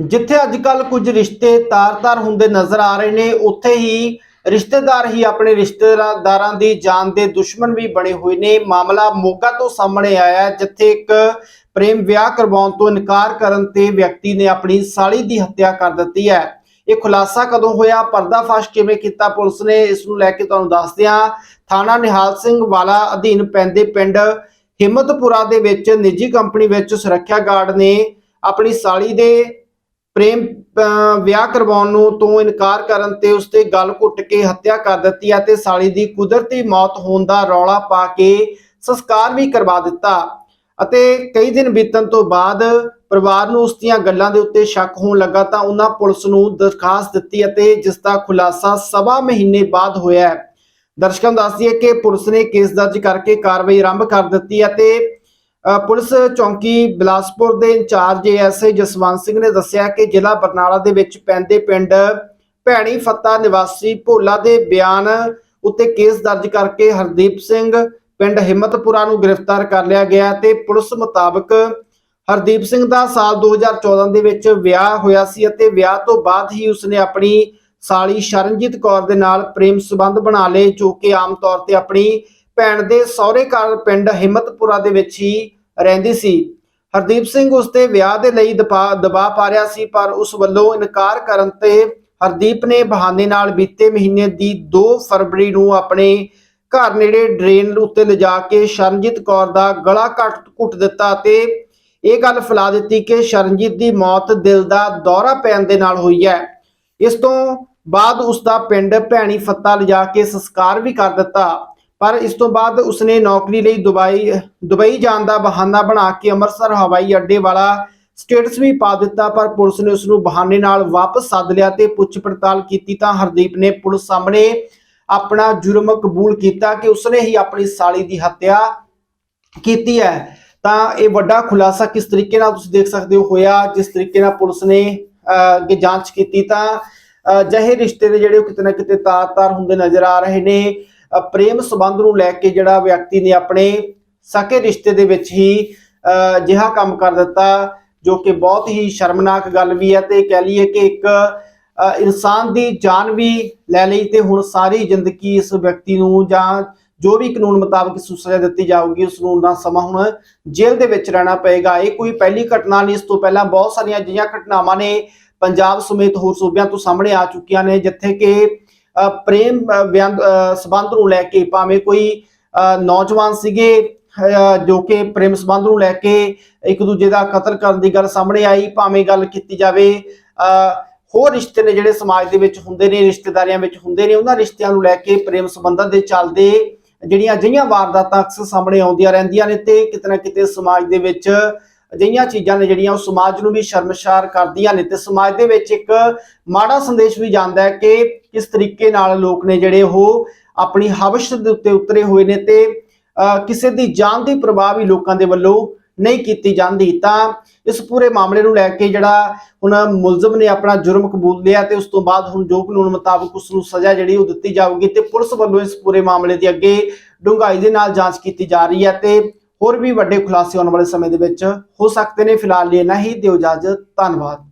ਜਿੱਥੇ ਅੱਜ ਕੱਲ ਕੁਝ ਰਿਸ਼ਤੇ ਤਾਰ-ਤਾਰ ਹੁੰਦੇ ਨਜ਼ਰ ਆ ਰਹੇ ਨੇ, ਉੱਥੇ ਹੀ ਰਿਸ਼ਤੇਦਾਰ ਹੀ ਆਪਣੇ ਰਿਸ਼ਤੇਦਾਰਾਂ ਦੀ ਜਾਨ ਦੇ ਦੁਸ਼ਮਣ ਵੀ ਬਣੇ ਹੋਏ ਨੇ। ਮਾਮਲਾ ਮੋਗਾ ਤੋਂ ਸਾਹਮਣੇ ਆਇਆ ਜਿੱਥੇ ਇੱਕ ਪ੍ਰੇਮ ਵਿਆਹ ਕਰਵਾਉਣ ਤੋਂ ਇਨਕਾਰ ਕਰਨ ਤੇ ਵਿਅਕਤੀ ਨੇ ਆਪਣੀ ਸਾਲੀ ਦੀ ਹੱਤਿਆ ਕਰ ਦਿੱਤੀ ਹੈ। ਇਹ ਖੁਲਾਸਾ ਕਦੋਂ ਹੋਇਆ, ਪਰਦਾਫਾਸ਼ ਕਿਵੇਂ ਕੀਤਾ ਪੁਲਿਸ ਨੇ, ਇਸ ਨੂੰ ਲੈ ਕੇ ਤੁਹਾਨੂੰ ਦੱਸਦੇ ਹਾਂ। ਥਾਣਾ ਨਿਹਾਲ ਸਿੰਘ ਵਾਲਾ ਅਧੀਨ ਪੈਂਦੇ ਪਿੰਡ ਹਿੰਮਤਪੁਰਾ ਦੇ ਵਿੱਚ ਨਿੱਜੀ ਕੰਪਨੀ ਵਿੱਚ ਸੁਰੱਖਿਆ ਗਾਰਡ ਨੇ ਆਪਣੀ ਸਾਲੀ ਦੇ ਪ੍ਰੇਮ ਵਿਆਹ ਕਰਵਾਉਣ ਨੂੰ ਤੋਂ ਇਨਕਾਰ ਕਰਨ ਤੇ ਉਸ ਗਲ ਘੁੱਟ ਕੇ ਹੱਤਿਆ ਕਰ ਦਿੱਤੀ ਅਤੇ ਸਾਲੀ ਦੀ ਕੁਦਰਤੀ ਮੌਤ ਹੋਣ ਦਾ ਰੌਲਾ ਪਾ ਕੇ ਸੰਸਕਾਰ ਵੀ ਕਰਵਾ ਦਿੱਤਾ। ਅਤੇ ਕਈ ਦਿਨ ਬੀਤਣ ਤੋਂ ਬਾਅਦ ਪਰਿਵਾਰ ਨੂੰ ਉਸ ਦੀਆਂ ਗੱਲਾਂ ਦੇ ਉੱਤੇ ਸ਼ੱਕ ਹੋਣ ਲੱਗਾ ਤਾਂ ਉਹਨਾਂ ਪੁਲਿਸ ਨੂੰ ਦਰਖਾਸਤ ਦਿੱਤੀ ਅਤੇ ਜਿਸ ਦਾ ਖੁਲਾਸਾ ਸਵਾ ਮਹੀਨੇ ਬਾਅਦ ਹੋਇਆ ਦਰਸ਼ਕਾਂ ਨੂੰ ਦੱਸ ਦਈਏ ਕਿ ਪੁਲਿਸ ਨੇ ਕੇਸ ਦਰਜ ਕਰਕੇ ਕਾਰਵਾਈ ਆਰੰਭ ਕਰ ਦਿੱਤੀ ਅਤੇ ਪੁਲਿਸ ਚੌਂਕੀ ਬਿਲਾਸਪੁਰ ਦੇ ਇੰਚਾਰਜ ਐਸਏ ਜਸਵੰਤ ਸਿੰਘ ਨੇ ਦੱਸਿਆ ਕਿ ਜ਼ਿਲ੍ਹਾ ਬਰਨਾਲਾ ਦੇ ਵਿੱਚ ਪੈਂਦੇ ਪਿੰਡ ਭੈਣੀ ਫੱਤਾ ਨਿਵਾਸੀ ਭੋਲਾ ਦੇ ਬਿਆਨ ਉੱਤੇ ਕੇਸ ਦਰਜ ਕਰਕੇ ਹਰਦੀਪ ਸਿੰਘ ਪਿੰਡ ਹਿੰਮਤਪੁਰਾ ਨੂੰ ਗ੍ਰਿਫਤਾਰ ਕਰ ਲਿਆ ਗਿਆ ਤੇ ਪੁਲਿਸ ਮੁਤਾਬਕ ਹਰਦੀਪ ਸਿੰਘ ਦਾ ਸਾਲ 2014 ਦੇ ਵਿੱਚ ਵਿਆਹ ਹੋਇਆ ਸੀ ਅਤੇ ਵਿਆਹ ਤੋਂ ਬਾਅਦ ਹੀ ਉਸਨੇ ਆਪਣੀ ਸਾਲੀ ਸ਼ਰਨਜੀਤ ਕੌਰ ਦੇ ਨਾਲ ਪ੍ਰੇਮ ਸੰਬੰਧ ਬਣਾ ਲਏ, ਜੋ ਕਿ ਆਮ ਤੌਰ ਤੇ ਆਪਣੀ ਭੈਣ ਦੇ ਸਹੁਰੇ ਘਰ ਪਿੰਡ ਹਿੰਮਤਪੁਰਾ ਦੇ ਵਿੱਚ ਹੀ ਰਹਿੰਦੀ ਸੀ। ਹਰਦੀਪ ਸਿੰਘ ਉਸ ਤੇ ਵਿਆਹ ਦੇ ਲਈ ਦਬਾ- ਦਬਾਅ ਪਾ ਰਿਹਾ ਸੀ, ਪਰ ਉਸ ਵੱਲੋਂ ਇਨਕਾਰ ਕਰਨ ਤੇ ਹਰਦੀਪ ਨੇ ਬਹਾਨੇ ਨਾਲ ਬੀਤੇ ਮਹੀਨੇ ਦੀ 2 ਫਰਵਰੀ ਨੂੰ ਆਪਣੇ ਘਰ ਨੇੜੇ ਡਰੇਨ ਉੱਤੇ ਲਿਜਾ ਕੇ ਸ਼ਰਨਜੀਤ ਕੌਰ ਦਾ ਗਲਾ ਘੱਟ, ਘੁੱਟ ਦਿੱਤਾ ਤੇ ਇਹ ਗੱਲ ਫੈਲਾ ਦਿੱਤੀ ਕਿ ਸ਼ਰਨਜੀਤ ਦੀ ਮੌਤ ਦਿਲ ਦਾ ਦੌਰਾ ਪੈਣ ਦੇ ਨਾਲ ਹੋਈ ਹੈ। ਇਸ ਤੋਂ ਬਾਅਦ ਉਸ ਦਾ ਪਿੰਡ ਭੈਣੀ ਫੱਤਾ ਲਿਜਾ ਕੇ ਸੰਸਕਾਰ ਵੀ ਕਰ ਦਿੱਤਾ। ਪਰ ਇਸ ਤੋਂ ਬਾਅਦ ਉਸਨੇ ਨੌਕਰੀ ਲਈ ਦੁਬਈ ਦੁਬਈ ਜਾਣ ਦਾ ਬਹਾਨਾ ਬਣਾ ਕੇ ਅੰਮ੍ਰਿਤਸਰ ਹਵਾਈ ਅੱਡੇ ਵਾਲਾ ਸਟੇਟਸ ਵੀ ਪਾ ਦਿੱਤਾ ਪਰ ਪੁਲਿਸ ਨੇ ਉਸ ਨੂੰ ਬਹਾਨੇ ਨਾਲ ਵਾਪਸ ਸੱਦ ਲਿਆ ਤੇ ਪੁੱਛ ਪੜਤਾਲ ਕੀਤੀ ਤਾਂ ਹਰਦੀਪ ਨੇ ਪੁਲਿਸ ਸਾਹਮਣੇ ਆਪਣਾ ਜੁਰਮ ਕਬੂਲ ਕੀਤਾ ਕਿ ਉਸਨੇ ਹੀ ਆਪਣੀ ਸਾਲੀ ਦੀ ਹੱਤਿਆ ਕੀਤੀ ਹੈ। ਤਾਂ ਇਹ ਵੱਡਾ ਖੁਲਾਸਾ ਕਿਸ ਤਰੀਕੇ ਨਾਲ ਤੁਸੀਂ ਦੇਖ ਸਕਦੇ ਹੋ ਹੋਇਆ ਜਿਸ ਤਰੀਕੇ ਨਾਲ ਪੁਲਿਸ ਨੇ ਅਹ, ਅੱਗੇ ਜਾਂਚ ਕੀਤੀ ਤਾਂ ਅਹ, ਅਜਿਹੇ ਰਿਸ਼ਤੇ ਦੇ ਜਿਹੜੇ ਉਹ ਕਿਤੇ ਨਾ ਕਿਤੇ ਤਾਰ-ਤਾਰ ਹੁੰਦੇ ਨਜ਼ਰ ਆ ਰਹੇ ਨੇ। ਪ੍ਰੇਮ ਸੰਬੰਧ ਨੂੰ ਲੈ ਕੇ ਜਿਹੜਾ ਵਿਅਕਤੀ ਨੇ ਆਪਣੇ ਸਕੇ ਰਿਸ਼ਤੇ ਦੇ ਵਿੱਚ ਹੀ ਅਹ, ਅਜਿਹਾ ਕੰਮ ਕਰ ਦਿੱਤਾ ਜੋ ਕਿ ਬਹੁਤ ਹੀ ਸ਼ਰਮਨਾਕ ਗੱਲ ਵੀ ਹੈ ਤੇ ਕਹਿ ਲਈਏ ਕਿ ਇੱਕ ਇਨਸਾਨ ਦੀ ਜਾਨ ਵੀ ਲੈ ਲਈ ਤੇ ਹੁਣ ਸਾਰੀ ਜ਼ਿੰਦਗੀ ਇਸ ਵਿਅਕਤੀ ਨੂੰ ਜਾਂ ਜੋ ਵੀ ਕਾਨੂੰਨ ਮੁਤਾਬਕ ਇਸ ਸਜ਼ਾ ਦਿੱਤੀ ਜਾਊਗੀ ਉਸ ਨੂੰ ਉਹਨਾਂ ਸਮਾਂ ਹੁਣ ਜੇਲ੍ਹ ਦੇ ਵਿੱਚ ਰਹਿਣਾ ਪਏਗਾ। ਇਹ ਕੋਈ ਪਹਿਲੀ ਘਟਨਾ ਨਹੀਂ ਇਸ ਤੋਂ ਪਹਿਲਾਂ ਬਹੁਤ ਸਾਰੀਆਂ ਅਜਿਹੀਆਂ ਘਟਨਾਵਾਂ ਨੇ ਪੰਜਾਬ ਸਮੇਤ ਹੋਰ ਸੂਬਿਆਂ ਤੋਂ ਸਾਹਮਣੇ ਆ ਚੁੱਕੀਆਂ ਨੇ ਜਿੱਥੇ ਕਿ ਪ੍ਰੇਮ ਅ, ਵਿਅੰਗ- ਅ, ਸੰਬੰਧ ਨੂੰ ਲੈ ਕੇ ਭਾਵੇਂ ਕੋਈ ਨੌਜਵਾਨ ਸੀਗੇ ਜੋ ਕਿ ਪ੍ਰੇਮ ਸੰਬੰਧ ਨੂੰ ਲੈ ਕੇ ਇੱਕ ਦੂਜੇ ਦਾ ਕਤਲ ਕਰਨ ਦੀ ਗੱਲ ਸਾਹਮਣੇ ਆਈ ਭਾਵੇਂ ਗੱਲ ਕੀਤੀ ਜਾਵੇ ਹੋਰ ਰਿਸ਼ਤੇ ਨੇ ਜਿਹੜੇ ਸਮਾਜ ਦੇ ਵਿੱਚ ਹੁੰਦੇ ਨੇ ਰਿਸ਼ਤੇਦਾਰੀਆਂ ਵਿੱਚ ਹੁੰਦੇ ਨੇ ਉਹਨਾਂ ਰਿਸ਼ਤਿਆਂ ਨੂੰ ਲੈ ਕੇ ਪ੍ਰੇਮ ਸੰਬੰਧਾਂ ਦੇ ਚੱਲਦੇ ਜਿਹੜੀਆਂ ਅਜਿਹੀਆਂ ਵਾਰਦਾਤਾਂ ਅਕਸਰ ਸਾਹਮਣੇ ਆਉਂਦੀਆਂ ਰਹਿੰਦੀਆਂ ਨੇ ਤੇ ਕਿਤੇ ਨਾ ਕਿਤੇ ਸਮਾਜ ਦੇ ਵਿੱਚ ਅਜਿਹੀਆਂ ਚੀਜ਼ਾਂ ਨੇ ਜਿਹੜੀਆਂ ਉਹ ਸਮਾਜ ਨੂੰ ਵੀ ਸ਼ਰਮਸ਼ਾਰ ਕਰਦੀਆਂ ਨੇ ਤੇ ਸਮਾਜ ਦੇ ਵਿੱਚ ਇੱਕ ਮਾੜਾ ਸੰਦੇਸ਼ ਵੀ ਜਾਂਦਾ ਹੈ ਕਿ ਕਿਸ ਤਰੀਕੇ ਨਾਲ ਲੋਕ ਨੇ ਜਿਹੜੇ ਉਹ ਆਪਣੀ ਹਵਸ਼ ਦੇ ਉੱਤੇ ਉਤਰੇ ਹੋਏ ਨੇ ਤੇ ਕਿਸੇ ਦੀ ਜਾਨ ਦੀ ਪਰਵਾਹ ਵੀ ਲੋਕਾਂ ਦੇ ਵੱਲੋਂ ਨਹੀਂ ਕੀਤੀ ਜਾਂਦੀ। ਤਾਂ ਇਸ ਪੂਰੇ ਮਾਮਲੇ ਨੂੰ ਲੈ ਕੇ ਜਿਹੜਾ ਹੁਣ ਮੁਲਜ਼ਮ ਨੇ ਆਪਣਾ ਜੁਰਮ ਕਬੂਲ ਲਿਆ ਤੇ ਉਸ ਤੋਂ ਬਾਅਦ ਹੁਣ ਜੋ ਕਾਨੂੰਨ ਮੁਤਾਬਕ ਉਸ ਨੂੰ ਸਜ਼ਾ ਜਿਹੜੀ ਉਹ ਦਿੱਤੀ ਜਾਊਗੀ ਤੇ ਪੁਲਿਸ ਵੱਲੋਂ ਇਸ ਪੂਰੇ ਮਾਮਲੇ ਦੀ ਅੱਗੇ ਡੂੰਘਾਈ ਦੇ ਨਾਲ ਜਾਂਚ ਕੀਤੀ ਜਾ ਰਹੀ ਹੈ ਤੇ ਹੋਰ ਵੀ ਵੱਡੇ ਖੁਲਾਸੇ ਆਉਣ ਵਾਲੇ ਸਮੇਂ ਦੇ ਵਿੱਚ ਹੋ ਸਕਦੇ ਨੇ। ਫਿਲਹਾਲ ਲਈ ਨਹੀਂ ਦਿਓ ਇਜਾਜ਼ਤ। ਧੰਨਵਾਦ।